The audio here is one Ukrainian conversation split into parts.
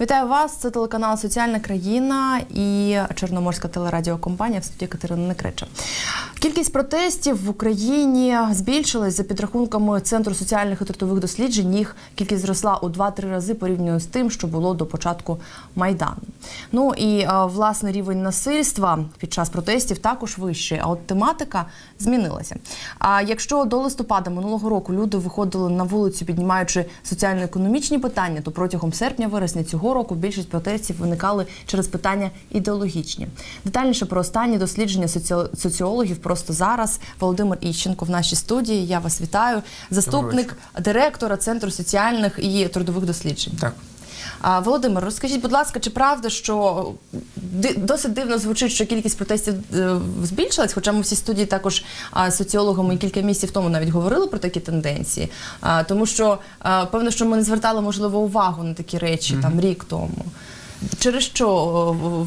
Вітаю вас. Це телеканал Соціальна країна і Чорноморська телерадіокомпанія в студії Катерини Некрича. Кількість протестів в Україні збільшилась за підрахунками Центру соціальних і трудових досліджень. Їх кількість зросла у 2-3 рази порівняно з тим, що було до початку майдану. Ну і е, власне рівень насильства під час протестів також вищий. А от тематика змінилася. А якщо до листопада минулого року люди виходили на вулицю, піднімаючи соціально-економічні питання, то протягом серпня-вересня цього року більшість протестів виникали через питання ідеологічні. Детальніше про останні дослідження соціо- соціологів просто зараз. Володимир Іщенко в нашій студії. Я вас вітаю. Заступник директора Центру соціальних і трудових досліджень. Так. А, Володимир, розкажіть, будь ласка, чи правда, що досить дивно звучить, що кількість протестів е, збільшилась? Хоча ми всі студії також соціологами кілька місяців тому навіть говорили про такі тенденції. А, тому що а, певно, що ми не звертали можливо увагу на такі речі там рік тому. Через що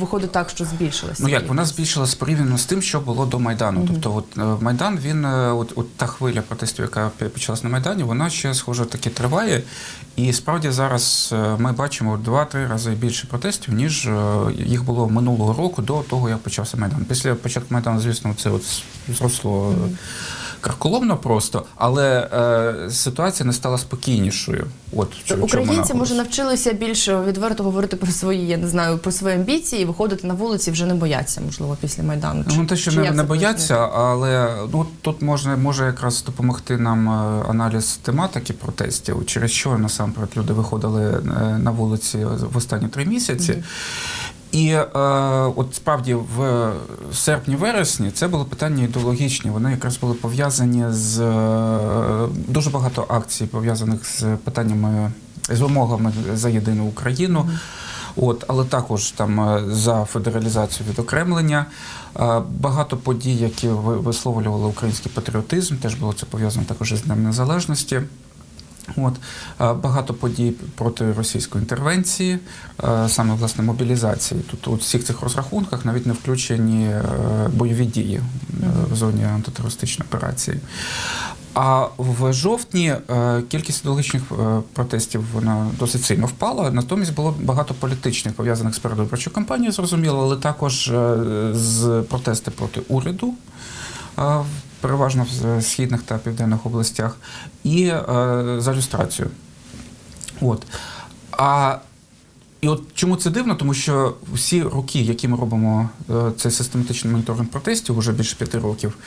виходить так, що збільшилася? Ну як вона збільшилась порівняно з тим, що було до майдану. Тобто, от е, майдан, він е, от, от та хвиля протестів, яка почалась на майдані, вона ще схоже таки триває. І справді зараз е, ми бачимо два-три рази більше протестів, ніж їх було минулого року до того, як почався майдан. Після початку майдану, звісно, це от зросло. е, Карколомно просто, але е, ситуація не стала спокійнішою. От чому Українці може навчилися більш відверто говорити про свої, я не знаю, про свої амбіції, і виходити на вулиці вже не бояться, можливо, після майдану. Ну, те, що чи не, не бояться, пояснити? але ну тут можна може якраз допомогти нам е, аналіз тематики протестів, через що насамперед люди виходили е, на вулиці в останні три місяці. І е, от справді в серпні-вересні це були питання ідеологічні. Вони якраз були пов'язані з е, дуже багато акцій, пов'язаних з питаннями з вимогами за єдину Україну. От, але також там е, за федералізацію відокремлення. Е, Багато подій, які ви- висловлювали український патріотизм, теж було це пов'язано також із Днем Незалежності. От е, багато подій проти російської інтервенції, е, саме власне мобілізації. Тут у всіх цих розрахунках навіть не включені е, бойові дії в зоні антитерористичної операції. А в жовтні кількість ідеологічних протестів вона досить сильно впала. Натомість було багато політичних пов'язаних з передвиборчою кампанією, зрозуміло, але також з протести проти уряду. Переважно в східних та південних областях, і е, за люстрацію. От. А і от чому це дивно? Тому що всі роки, які ми робимо е, цей систематичний моніторинг протестів, уже більше п'яти років.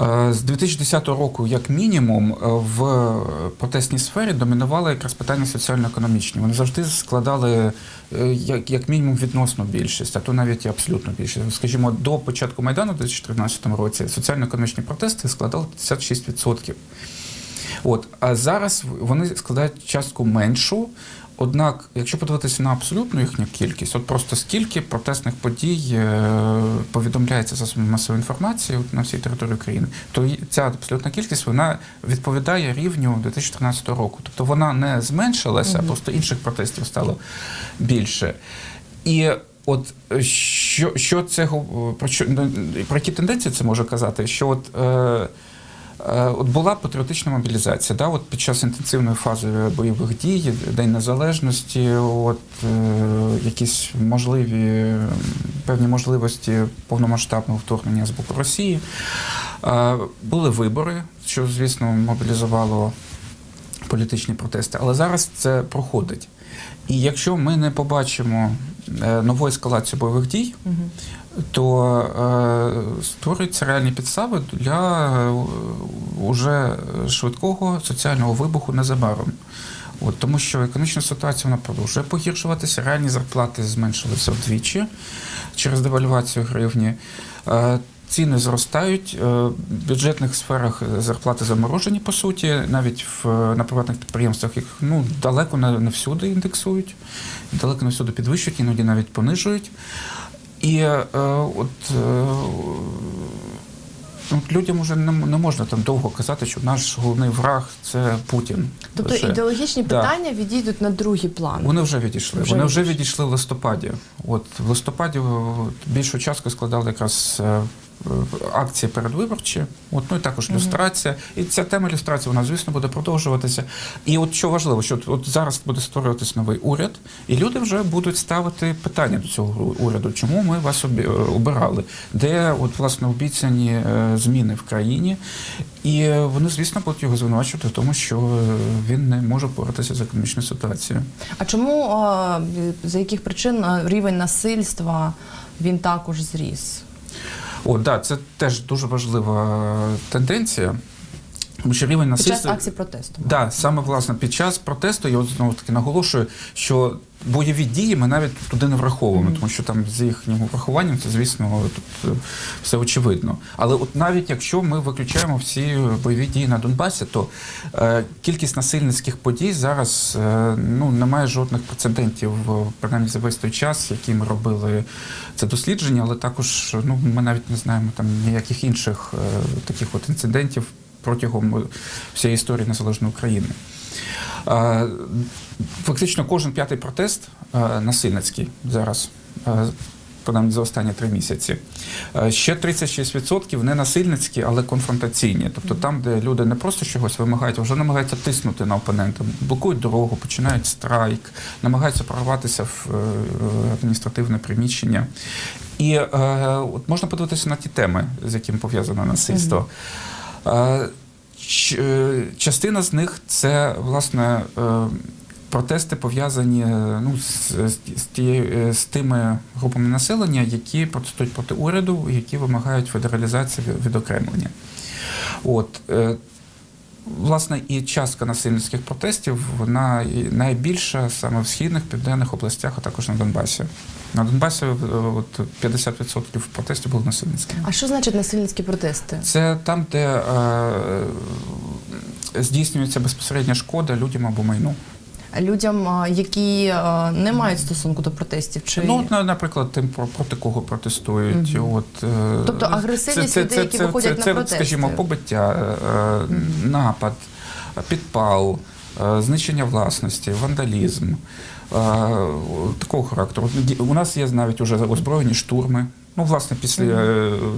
Е, З 2010 року, як мінімум, е, в протестній сфері домінували якраз питання соціально-економічні. Вони завжди складали е, як, як мінімум відносну більшість, а то навіть і абсолютну більшість. Скажімо, до початку майдану, у 2014 році, соціально-економічні протести складали 56%. От, а зараз вони складають частку меншу. Однак, якщо подивитися на абсолютну їхню кількість, от просто скільки протестних подій е, повідомляється засобами масової інформації на всій території України, то ця абсолютна кількість вона відповідає рівню 2013 року. Тобто вона не зменшилася, а просто інших протестів стало більше. І от е, що, що це про що ну, про які тенденції це може казати? Що от Е, От була патріотична мобілізація, да, от під час інтенсивної фази бойових дій, День Незалежності, от, е, якісь можливі, е, певні можливості повномасштабного вторгнення з боку Росії. Е, були вибори, що, звісно, мобілізувало політичні протести, але зараз це проходить. І якщо ми не побачимо е, нову ескалацію бойових дій, то е, створюються реальні підстави для е, уже швидкого соціального вибуху незабаром. От, тому що економічна ситуація вона продовжує погіршуватися, реальні зарплати зменшилися вдвічі через девальвацію гривні. Ціни зростають, е, в бюджетних сферах зарплати заморожені, по суті, навіть в, на приватних підприємствах їх ну, далеко не, не всюди індексують, далеко не всюди підвищують, іноді навіть понижують. І е, от, е, людям вже не, не можна там довго казати, що наш головний враг це Путін. Тобто Лише. ідеологічні Да. питання відійдуть на другий план. Вони вже відійшли. Вже Вони вже відійшли. в листопаді. От в листопаді більшу частку складали якраз е, акції передвиборчі, от, ну і також люстрація. І ця тема люстрації, вона, звісно, буде продовжуватися. І от що важливо, що от, от зараз буде створюватись новий уряд, і люди вже будуть ставити питання до цього уряду, чому ми вас обирали, де от, власне, обіцяні е, зміни в країні. І е, вони, звісно, будуть його звинувачувати в тому, що е, він не може впоратися з економічною ситуацією. А чому а, за яких причин рівень насильства він також зріс? О, да, це теж дуже важлива тенденція. Тому що рівень Під час акції протесту. Да, саме власне під час протесту я знову таки наголошую, що бойові дії ми навіть туди не враховуємо, тому що там з їхнім врахуванням це, звісно, тут е, все очевидно. Але от навіть якщо ми виключаємо всі бойові дії на Донбасі, то е, кількість насильницьких подій зараз е, ну немає жодних прецедентів, е, принаймні за весь той час, який ми робили це дослідження, але також ну ми навіть не знаємо там ніяких інших е, таких от інцидентів протягом всієї історії незалежної України. Е, Фактично кожен п'ятий протест е, насильницький зараз, е, принаймні за останні три місяці. Ще 36% не насильницькі, але конфронтаційні. Тобто там, де люди не просто чогось вимагають, а вже намагаються тиснути на опонента, блокують дорогу, починають страйк, намагаються прорватися в адміністративне приміщення. І от можна подивитися на ті теми, з якими пов'язане насильство. Е, Частина з них це власне е, протести пов'язані е, ну, з, з, з, тими групами населення, які протестують проти уряду, які вимагають федералізації відокремлення. От, Власне, і частка насильницьких протестів вона найбільша саме в східних південних областях, а також на Донбасі. На Донбасі е, от 50% протестів були насильницькими. А що значить насильницькі протести? Це там, де е, здійснюється безпосередня шкода людям або майну. Людям, які не мають стосунку до протестів, чи Ну, от, наприклад, тим, про- проти кого протестують. От, е, Тобто агресивність людей, які виходять на це, протести. скажімо, побиття, е, е, напад, підпал, знищення власності, вандалізм. Такого характеру. У нас є навіть уже озброєні штурми. Ну, власне, після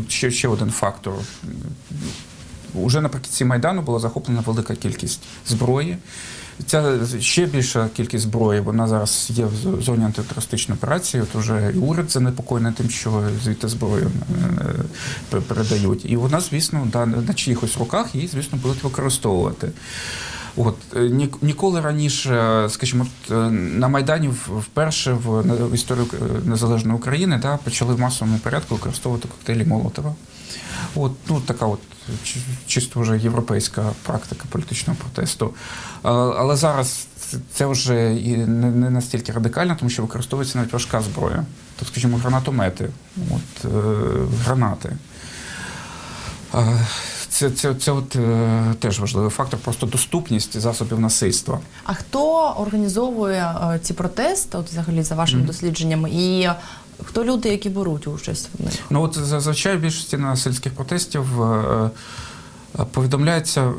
ще, ще один фактор. Уже наприкінці Майдану була захоплена велика кількість зброї. Ця ще більша кількість зброї, вона зараз є в зоні антитерористичної операції. От уже і уряд занепокоєний тим, що звідти зброю е, передають. І вона, звісно, на чиїхось руках її, звісно, будуть використовувати. От е, ні- ніколи раніше, скажімо, е, на Майдані вперше в історію незалежної України да, почали в масовому порядку використовувати коктейлі Молотова. От, ну, така от чисто вже європейська практика політичного протесту. Але зараз це- вже і не, настільки радикально, тому що використовується навіть важка зброя. Тобто, скажімо, гранатомети, от, е, гранати. Це, це, це от, е, теж важливий фактор, просто доступність засобів насильства. А хто організовує е, ці протести, от взагалі за вашими дослідженнями, і хто люди, які беруть участь в них? Ну от зазвичай в більшості насильських протестів е, е, повідомляється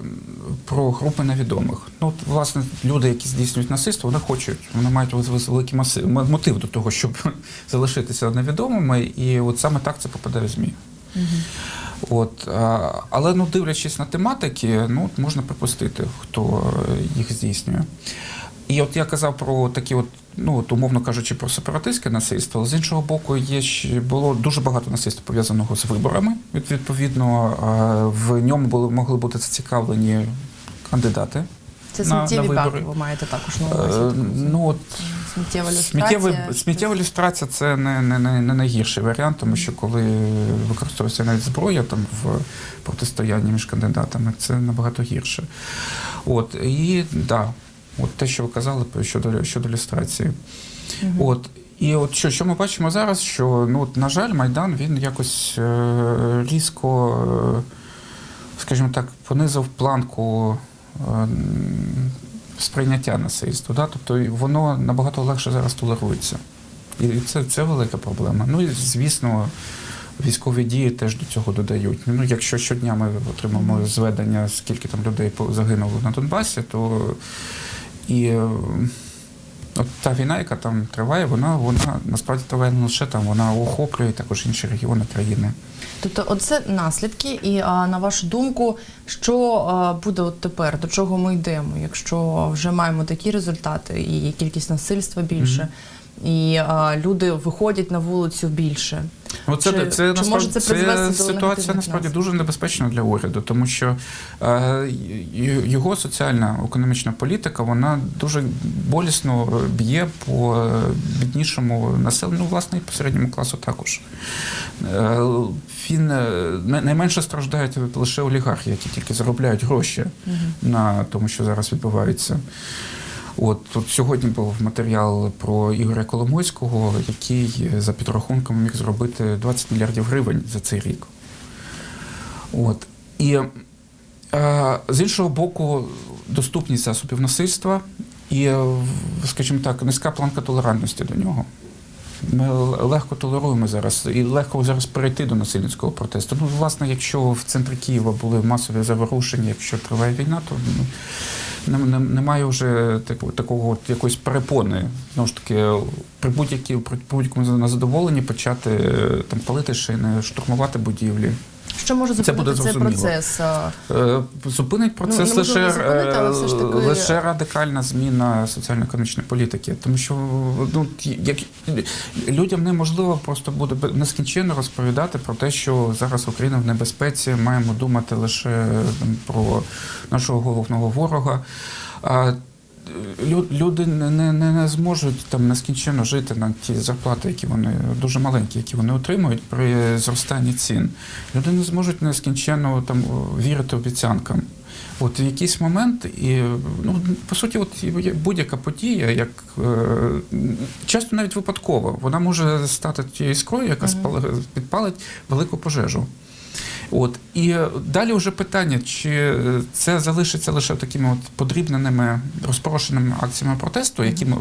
про групи невідомих. Ну, от, власне, люди, які здійснюють насильство, вони хочуть, вони мають великий маси- м- мотив до того, щоб залишитися невідомими, і от саме так це попадає в ЗМІ. От, але ну, дивлячись на тематики, ну, можна припустити, хто е, їх здійснює. І от я казав про такі, от, ну от, умовно кажучи, про сепаратистське насильство, з іншого боку, є ще було дуже багато насильства пов'язаного з виборами. Від- Відповідно, в ньому були могли бути зацікавлені кандидати. Це на- на сміттєві вибори. баки, ви маєте також на Е, увазі. розумію. Ну от Сміттєва люстрація. Сміттєва, ілюстрація це не, не, не, не найгірший варіант, тому що коли використовується навіть зброя там в протистоянні між кандидатами, це набагато гірше. От і да, от те, що ви казали щодо щодо ілюстрації. От. І от що, що ми бачимо зараз, що ну, от, на жаль, Майдан він якось е, різко, е, скажімо так, понизив планку е, сприйняття насильства. Да? Тобто воно набагато легше зараз толерується. І це, це велика проблема. Ну і звісно, військові дії теж до цього додають. Ну, якщо щодня ми отримаємо зведення, скільки там людей загинуло на Донбасі, то і е, от та війна, яка там триває, вона, вона насправді триває не лише там, вона охоплює також інші регіони країни. Тобто, оце наслідки, і а, на вашу думку, що а, буде от тепер, до чого ми йдемо, якщо вже маємо такі результати, і кількість насильства більше, і а, люди виходять на вулицю більше. Ну, це, Чи- це, чи насправді, може це до ситуація насправді дуже небезпечна для уряду, тому що е, його соціальна економічна політика вона дуже болісно б'є по е, біднішому населенню, ну, власне, і по середньому класу також. Е, Він е, найменше страждають лише олігархи, які тільки заробляють гроші на тому, що зараз відбувається. От тут сьогодні був матеріал про Ігоря Коломойського, який за підрахунками міг зробити 20 мільярдів гривень за цей рік. От. І е, з іншого боку, доступність засобів насильства і, е, скажімо так, низька планка толерантності до нього. Ми легко толеруємо зараз і легко зараз перейти до насильницького протесту. Ну, власне, якщо в центрі Києва були масові заворушення, якщо триває війна, то ну, немає вже такого, якоїсь перепони. Знову ж таки, при будь-якому на будь-якому незадоволенні почати е, там палити шини, штурмувати будівлі. Що може Це зупинити буде цей процес? Е, Зупинить процес неможливо лише, зупинити, але все ж е, таки- лише радикальна зміна соціально-економічної політики. Тому що ну, як, людям неможливо просто буде нескінченно розповідати про те, що зараз Україна в небезпеці, маємо думати лише там, про нашого головного ворога. Люди не, не, не зможуть там нескінченно жити на ті зарплати, які вони дуже маленькі, які вони отримують при зростанні цін. Люди не зможуть нескінченно там вірити обіцянкам. От в якийсь момент, і ну по суті, от будь-яка подія, як е, часто навіть випадково, вона може стати тією іскрою, яка спали- підпалить велику пожежу. От. І далі вже питання, чи це залишиться лише такими от подрібненими розпорошеними акціями протесту, які ми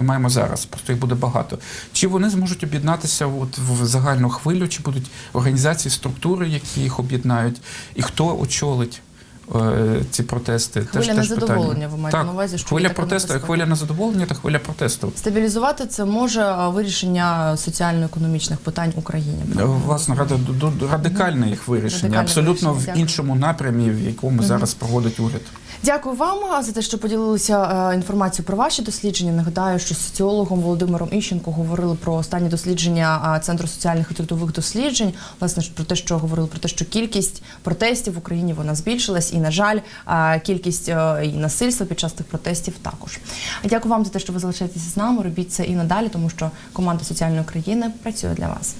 маємо зараз, просто їх буде багато. Чи вони зможуть об'єднатися от в загальну хвилю, чи будуть організації, структури, які їх об'єднають, і хто очолить? е, ці протести? Хвиля незадоволення, ви маєте так, на увазі, що хвиля протесту, хвиля незадоволення та хвиля протесту. Стабілізувати це може вирішення соціально-економічних питань в Україні. Е? Власне, ду- радикальне їх вирішення, Радикальне абсолютно вирішення, в іншому напрямі, в якому зараз проводить уряд. Дякую вам за те, що поділилися е, інформацією про ваші дослідження. Нагадаю, що з соціологом Володимиром Іщенко говорили про останні дослідження Центру соціальних і трудових досліджень. Власне про те, що говорили про те, що кількість протестів в Україні вона збільшилась, і на жаль, кількість е, і насильства під час тих протестів також. Дякую вам за те, що ви залишаєтеся з нами. Робіть це і надалі, тому що команда соціальної країни працює для вас.